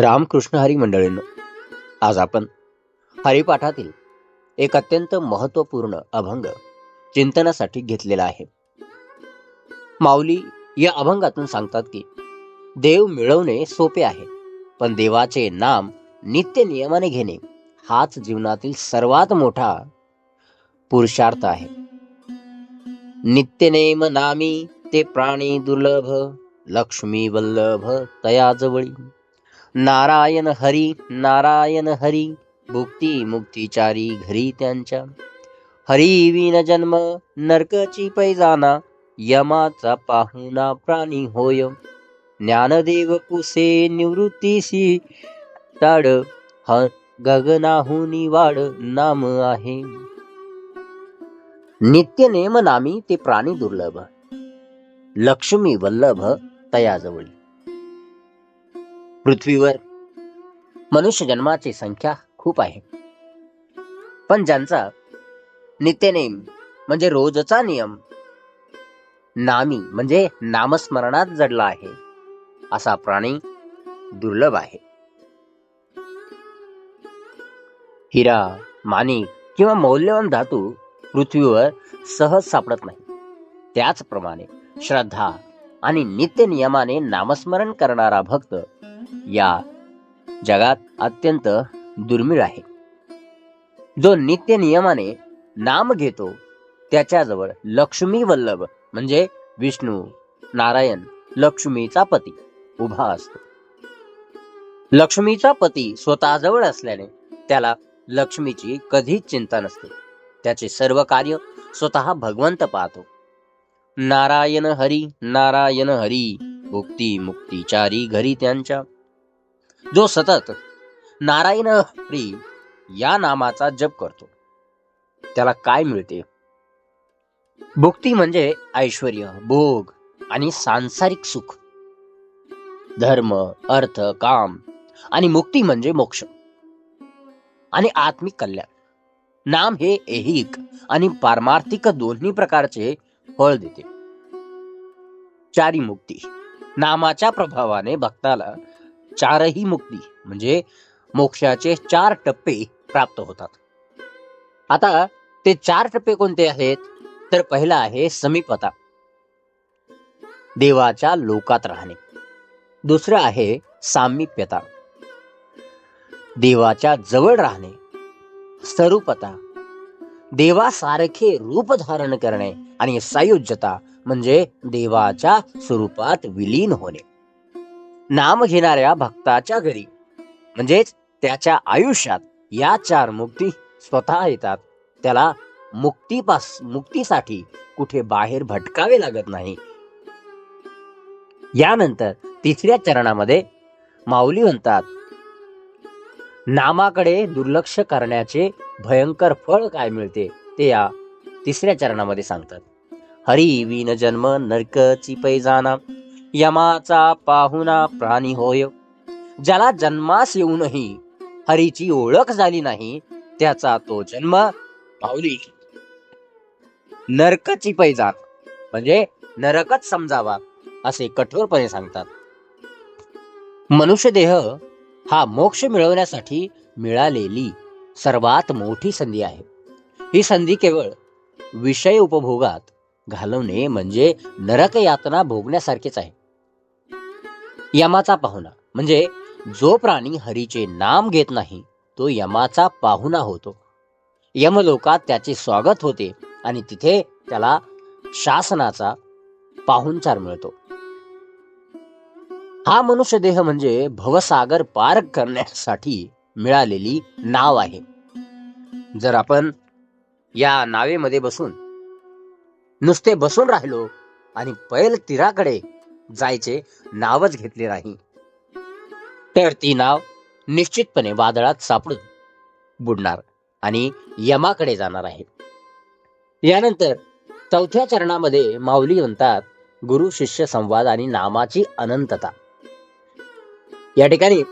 रामकृष्ण हरी मंडळींनो आज आपण हरिपाठातील एक अत्यंत महत्त्वपूर्ण अभंग चिंतनासाठी घेतलेला आहे. माऊली या अभंगातून सांगतात की देव मिळवणे सोपे आहे पण देवाचे नाम नित्य नियमाने घेणे हाच जीवनातील सर्वात मोठा पुरुषार्थ आहे. नित्यनेम नामी ते प्राणी दुर्लभ लक्ष्मी वल्लभ तयाजवळी नारायण हरी नारायण हरी भुक्ती मुक्तीचारी घरी त्यांच्या. हरी विन जन्म नरकची पैजाना यमाचा पाहुणा प्राणी होय. ज्ञानदेव पुसे निवृत्तीसी ताड ह गगनाहुनी वाड नाम आहे. नित्य नेम नामी ते प्राणी दुर्लभ. लक्ष्मी वल्लभ तयाजवळी. पृथ्वीवर. मनुष्य जन्माची संख्या खूप आहे. पण ज्यांचा नित्यनेम म्हणजे रोजचा नियम नामी म्हणजे नामस्मरणात जडला आहे असा प्राणी दुर्लभ आहे. हिरा माणिक किंवा मौल्यवान धातू पृथ्वीवर सहज सापडत नाही. त्याचप्रमाणे श्रद्धा आणि नित्य नियमाने नामस्मरण करणारा भक्त या जगात अत्यंत दुर्मिळ आहे. जो नित्य नियमाने नाम घेतो त्याच्याजवळ लक्ष्मी वल्लभ म्हणजे विष्णू नारायण लक्ष्मीचा पती उभा असतो. लक्ष्मीचा पती स्वतःजवळ असल्याने त्याला लक्ष्मीची कधीच चिंता नसते. त्याचे सर्व कार्य स्वतः भगवंत पाहतो. नारायण हरी नारायण हरी भुक्ती मुक्तीचारी घरी त्यांच्या जो सतत नारायण हरी या नामाचा जप करतो. त्याला काय मिळते? भुक्ती म्हणजे ऐश्वर भोग आणि सांसारिक सुख. धर्म अर्थ काम आणि मुक्ती म्हणजे मोक्ष आणि आत्मिक कल्याण. नाम हे ऐहिक आणि पारमार्थिक दोन्ही प्रकारचे फळ देते. चारी मुक्ती. नामाच्या प्रभावाने भक्ताला चारही मुक्ती म्हणजे मोक्षाचे चार टप्पे प्राप्त होतात. आता ते चार टप्पे कोणते आहेत? तर पहिला आहे समीपता देवाच्या लोकात राहणे. दुसरं आहे सामिप्यता देवाच्या जवळ राहणे. स्वरूपता देवासारखे रूप धारण करणे. आणि सायुज्यता म्हणजे देवाच्या स्वरूपात विलीन होणे. नाम घेणाऱ्या भक्ताच्या घरी. म्हणजेच त्याच्या आयुष्यात या चार मुक्ती स्वतः येतात. त्याला मुक्तीपास मुक्तीसाठी कुठे बाहेर भटकावे लागत नाही. यानंतर तिसऱ्या चरणामध्ये माऊली म्हणतात नामाकडे दुर्लक्ष करण्याचे भयंकर फळ काय मिळते? ते या तिसऱ्या चरणामध्ये सांगतात. हरी विन जन्म नरकची पैजाना यमाचा पाहुणा प्राणी होय. ज्याला जन्मास येऊनही हरीची ओळख झाली नाही त्याचा तो जन्म पावली नरकची पैजात म्हणजे नरकच समजावा असे कठोरपणे सांगतात. मनुष्य देह हा मोक्ष मिळवण्यासाठी मिळालेली सर्वात मोठी संधी आहे. ही संधी केवळ विषय उपभोगात घालवणे म्हणजे नरक यातना भोगण्यासारखेच आहे. यमाचा पाहुणा. म्हणजे जो प्राणी हरीचे नाम घेत नाही तो यमाचा पाहुणा होतो. यमलोकात त्याचे स्वागत होते आणि तिथे त्याला शासनाचा पाहुणचार मिळतो. हा मनुष्य देह म्हणजे भवसागर पार करण्यासाठी मिळालेली नाव आहे. जर आपण या नावेमध्ये बसून नुसते बसून राहिलो आणि पैल तीराकडे जायचे नावच घेतले नाही. तर ती नाव निश्चितपणे वादळात सापडून बुडणार आणि यमाकडे जाणार आहे. यानंतर चौथ्या चरणामध्ये माऊली म्हणतात गुरु शिष्य संवाद आणि नामाची अनंतता. या ठिकाणी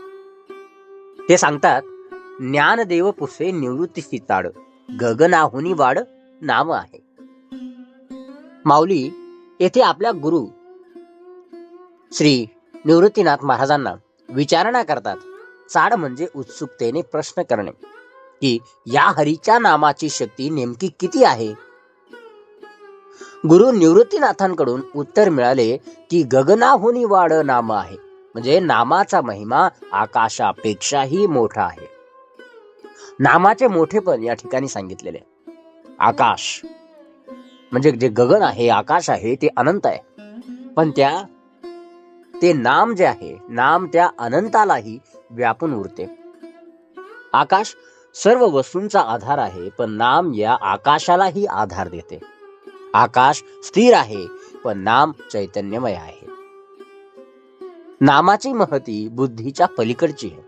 ते सांगतात ज्ञानदेव पुसे निवृत्तीची ताड गगनाहुनी वाड नाम आहे. माऊली येथे आपल्या गुरु श्री निवृत्तीनाथ महाराजांना विचारणा करतात. चाड म्हणजे उत्सुकतेने प्रश्न करणे. की या हरीच्या नामाची शक्ती नेमकी किती आहे? गुरु निवृत्तीनाथांकडून उत्तर मिळाले की गगनाहुनी वाड नाम आहे. म्हणजे नामाचा महिमा आकाशापेक्षाही मोठा आहे. नामाचे मोठेपण या ठिकाणी सांगितलेले. आकाश. म्हणजे जे गगन आहे आकाश आहे ते अनंत आहे. पण त्या ते नाम जे आहे नाम त्या अनंतालाही व्यापून उरते आकाश सर्व वस्तूंचा आधार आहे पण नाम या आकाशालाही आधार देते. आकाश स्थिर आहे पण नाम चैतन्यमय आहे. नामाची महती बुद्धीच्या पलीकडची आहे.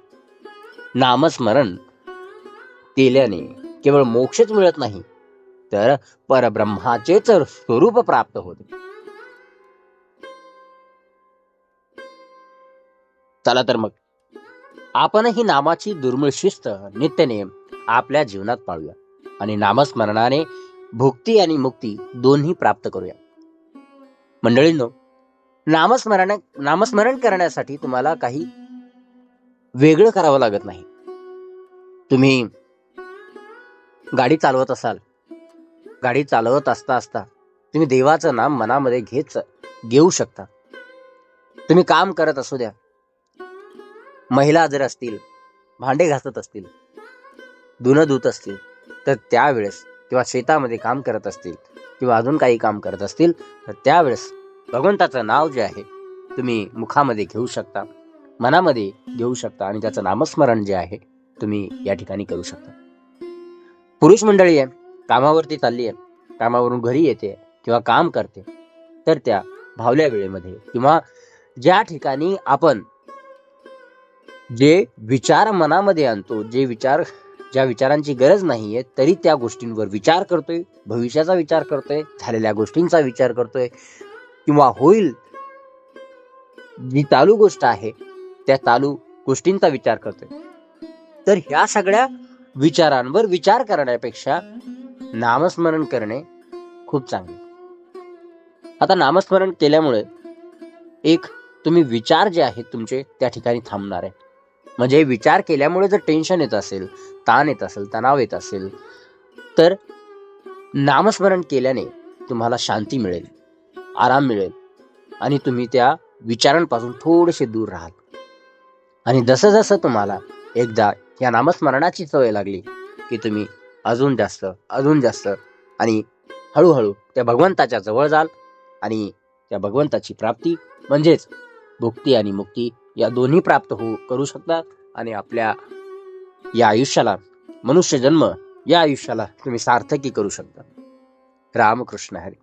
नामस्मरण केल्याने केवळ मोक्षच मिळत नाही तर परब्रह्माचेच स्वरूप प्राप्त होते. चला तर मग. आपणही नामाची दुर्मिळ शिस्त नित्यनेम आपल्या जीवनात पाळूया आणि नामस्मरणाने भुक्ती आणि मुक्ती दोन्ही प्राप्त करूया. मंडळींनो नामस्मरण नामस्मरण करण्यासाठी तुम्हाला काही वेगळं करावं लागत नाही. तुम्ही गाडी चालवत असाल गाडी चालवत असता असता तुम्ही देवाचं नाम मनामध्ये घेत घेऊ शकता. तुम्ही काम करत असू द्या महिला जर असतील भांडे घासत असतील धुणं धुत असतील तर त्यावेळेस किंवा शेतामध्ये काम करत असतील किंवा अजून काही काम करत असतील तर त्यावेळेस भगवंताचं नाव जे आहे तुम्ही मुखामध्ये घेऊ शकता मनामध्ये घेऊ शकता आणि त्याचं नामस्मरण जे आहे तुम्ही या ठिकाणी करू शकता. पुरुष मंडळी आहे कामावरती चालली आहे कामावरून घरी येते किंवा काम करते तर त्या भावल्या वेळेमध्ये किंवा ज्या ठिकाणी आपण जे विचार मनामध्ये आणतो जे विचार ज्या विचारांची गरज नाहीये तरी त्या गोष्टींवर विचार करतोय भविष्याचा विचार करतोय झालेल्या गोष्टींचा विचार करतोय किंवा होईल जी चालू गोष्ट आहे त्या चालू गोष्टींचा विचार करतोय. तर ह्या सगळ्या विचारांवर विचार करण्यापेक्षा नामस्मरण करणे खूप चांगले. आता नामस्मरण केल्यामुळे एक तुम्ही विचार जे आहेत तुमचे त्या ठिकाणी थांबणार आहे. म्हणजे विचार केल्यामुळे जर टेन्शन येत असेल ताण येत असेल तणाव येत असेल तर नामस्मरण केल्याने तुम्हाला शांती मिळेल आराम मिळेल आणि तुम्ही त्या विचारांपासून थोडेसे दूर राहाल. आणि जसं जसं तुम्हाला एकदा या नामस्मरणाची सवय लागली की तुम्ही अजून जास्त अजून जास्त आणि हळूहळू त्या भगवंताच्या जवळ जाल आणि त्या भगवंताची प्राप्ती म्हणजेच भुक्ती आणि मुक्ती या दोन्ही प्राप्त होऊ करू शकतात आणि आपल्या या आयुष्याला मनुष्य जन्म या आयुष्याला तुम्ही सार्थकी करू शकता. रामकृष्ण हरी.